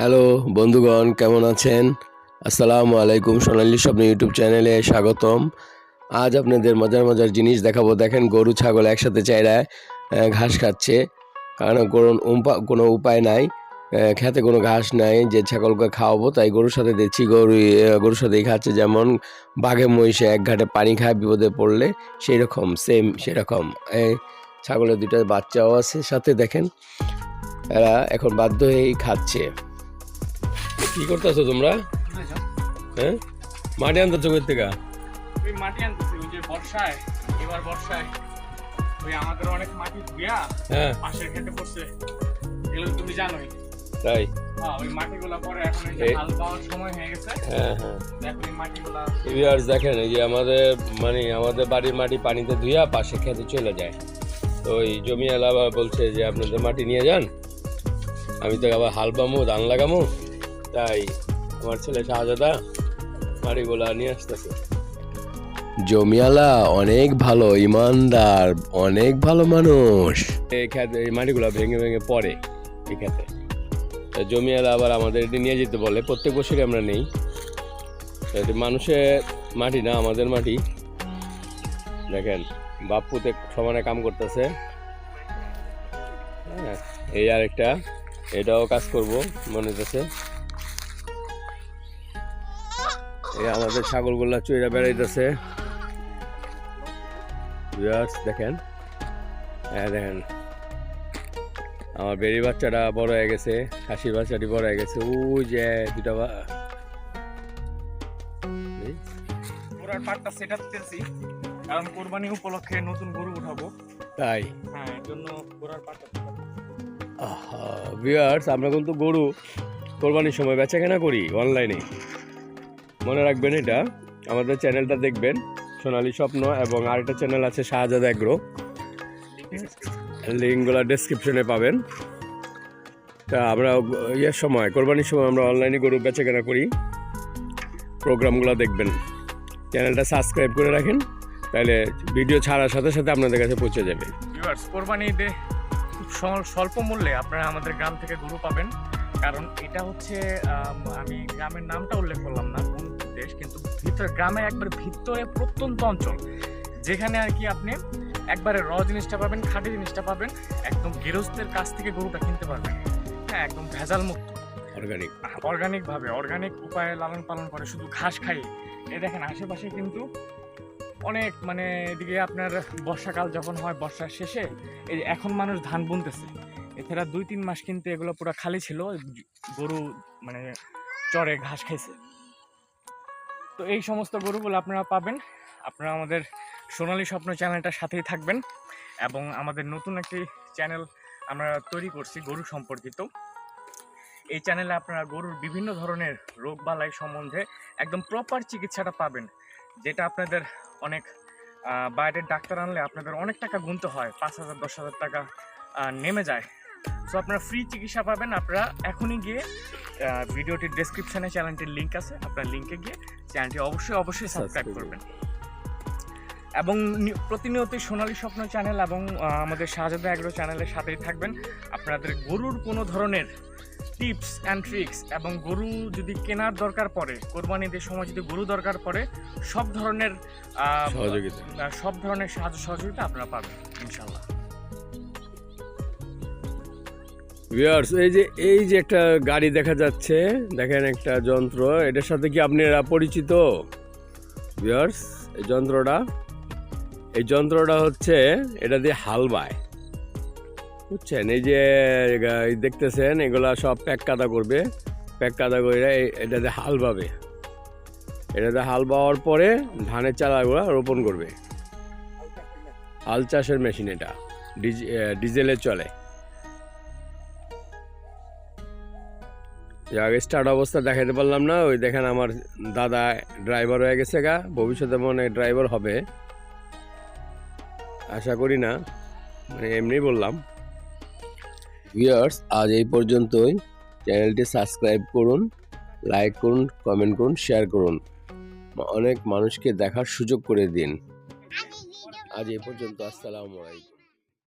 Hello, বন্ধুগণ, কেমন আছেন? আসসালামু আলাইকুম সোনালী স্বপ্ন ইউটিউব চ্যানেলে স্বাগতম। আজ আপনাদের মজার মজার জিনিস দেখাবো। দেখেন, গরু, ছাগল একসাথে চাইরায় ঘাস খাচ্ছে। কারণ কোনো কোনো উপায় নাই। খেতে কোনো ঘাস নাই। যে ছাগলকে খাওয়াবো, তাই গরুর সাথে দেখছি গরু গরুর সাথেই খাচ্ছে। যেমন বাঘে, মহিষে এক ঘাটে পানি খায়, বিপদে পড়লে সেই রকম সেম সেরকম। এই ছাগলের দুটো বাচ্চাও আছে। সাথে দেখেন, এরা এখন বাধ্য হয়েই খাচ্ছে। কি করতেছো তোমরা? হ্যাঁ? মাটি আনতেছো কই থেকে? ওই মাটি আনতেছি ওই যে বর্ষায় এবার বর্ষায়। ওই আমাদের অনেক মাটি হ্যাঁ। পাশের খেতে পড়ছে। এগুলো তুমি জানোই। তাই? হ্যাঁ হয়ে হ্যাঁ দেখেন এই যে আমাদের মানে আমাদের বাড়ির মাটি পানিতে পাশে খেতে চলে যায়। তো জমি বলছে যে আপনাদের মাটি নিয়ে যান। আমি তো আবার হাল পামো ধান লাগামো। তাই আমার ছেলে শাহজাদা মাটিগুলা নিয়ে আসতেছে। জমিয়ালা অনেক ভালো ইমানদার অনেক ভালো মানুষ। এই খেতে এই মাটিগুলা ভেঙে ভেঙে পড়ে এই খেতে জমিয়ালা আবার আমাদের এটি নিয়ে যেতে বলে প্রত্যেক বছরই আমরা নেই। মানুষের মাটি না আমাদের মাটি। দেখেন বাপুতে সমানে কাম করতেছে। হ্যাঁ, এই আরেকটা এটাও কাজ করব মনে হচ্ছে এই আমাদের ছাগলগুলা চইরা বেড়াইতেছে। দেখেন। হ্যাঁ দেখেন। আমার বেরি বাচ্চাটা বড় হয়ে গেছে খাসির বাচ্চাটি বড় হয়ে গেছে। ওই যে দুটা বা এই, পাটটা সেটা দিতেছি কারণ কোরবানি উপলক্ষে নতুন গরু উঠাবো। তাই? হ্যাঁ এর জন্য গোড়ার পাটটা ভিউয়ার্স আমরা কিন্তু গরু কোরবানির সময় বেচা কেনা করি অনলাইনে মনে রাখবেন এটা। আমাদের চ্যানেলটা দেখবেন, সোনালী স্বপ্ন এবং আরেকটা চ্যানেল আছে শাহজাদ অ্যাগ্রো। লিঙ্কগুলো ডেসক্রিপশনে পাবেন। তা আমরা ইয়ের সময়, কোরবানির সময় আমরা অনলাইনে গরু বেচা কেনা করি। প্রোগ্রামগুলো দেখবেন। চ্যানেলটা সাবস্ক্রাইব করে রাখেন, তাহলে ভিডিও ছাড়ার সাথে সাথে আপনাদের কাছে পৌঁছে যাবে। কোরবানি ঈদে খুব স্বল্প মূল্যে আপনারা আমাদের গ্রাম থেকে গরু পাবেন। কারণ এটা হচ্ছে আমি গ্রামের নামটা উল্লেখ করলাম না দেশ কিন্তু ভিতরে গ্রামের একবার ভিতরে প্রত্যন্ত অঞ্চল যেখানে আর কি আপনি একবারে র জিনিসটা পাবেন খাঁটি জিনিসটা পাবেন একদম গৃহস্থের কাছ থেকে গরুটা কিনতে পারবেন। হ্যাঁ একদম ভেজাল মুক্ত। অর্গানিক অর্গানিক ভাবে অর্গানিক উপায়ে লালন পালন করে শুধু ঘাস খাইয়ে। এই দেখেন আশেপাশে কিন্তু অনেক মানে এদিকে আপনার বর্ষাকাল যখন হয় বর্ষার শেষে এই যে এখন মানুষ ধান বুনতেছে। এছাড়া দুই তিন মাস কিন্তু এগুলো পুরো খালি ছিল গরু মানে চরে ঘাস খাইছে। তো এই সমস্ত গরুগুলো আপনারা পাবেন। আপনারা আমাদের সোনালী স্বপ্ন চ্যানেলটার সাথেই থাকবেন এবং আমাদের নতুন একটি চ্যানেল আমরা তৈরি করছি, গরু সম্পর্কিত। এই চ্যানেলে আপনারা গরুর বিভিন্ন ধরনের রোগ বালাই সম্বন্ধে একদম প্রপার চিকিৎসাটা পাবেন, যেটা আপনাদের অনেক বাইরের ডাক্তার আনলে আপনাদের অনেক টাকা গুনতে হয়, পাঁচ হাজার, দশ হাজার টাকা নেমে যায়। সো আপনারা ফ্রি চিকিৎসা পাবেন। আপনারা এখনই গিয়ে ভিডিওটির ডেসক্রিপশনে চ্যানেলটির লিঙ্ক আছে আপনার লিঙ্কে গিয়ে চ্যানেলটি অবশ্যই অবশ্যই সাবস্ক্রাইব করবেন। এবং প্রতিনিয়ত সোনালী স্বপ্ন চ্যানেল এবং আমাদের শাহজাদা এগ্রো চ্যানেলের সাথেই থাকবেন। আপনাদের গরুর কোনো ধরনের টিপস অ্যান্ড ট্রিক্স এবং গরু যদি কেনার দরকার পড়ে কোরবানিদের সময় যদি গরু দরকার পড়ে সব ধরনের সব ধরনের সাহায্য সহযোগিতা আপনারা পাবেন ইনশাল্লাহ ভিউয়ার্স এই যে এই যে একটা গাড়ি দেখা যাচ্ছে, দেখেন একটা যন্ত্র, এটার সাথে কি আপনারা পরিচিত? ভিউয়ার্স এই যন্ত্রটা এই যন্ত্রটা হচ্ছে, এটা দিয়ে হাল বায়। বুঝছেন? এই যে দেখতেছেন, এগুলা সব প্যাক কাদা করবে। প্যাক কাদা করে এটাতে হাল বাবে। এটাতে হাল বাওয়ার পরে ধানের চারাগুলো রোপণ করবে। হাল চাষের মেশিন এটা। ডিজ- ডিজেলে চলে। আগে স্টার্ট অবস্থা দেখাতে পারলাম না, ওই দেখেন আমার দাদা ড্রাইভার হয়ে গেছে গা, ভবিষ্যতে মনে ড্রাইভার হবে। আশা করি না মানে এমনি বললাম। ভিউয়ার্স আজ এই পর্যন্তই। চ্যানেলটি সাবস্ক্রাইব করুন লাইক করুন কমেন্ট করুন শেয়ার করুন। অনেক মানুষকে দেখার সুযোগ করে দিন। আজ এই পর্যন্ত, আসসালামু আলাইকুম।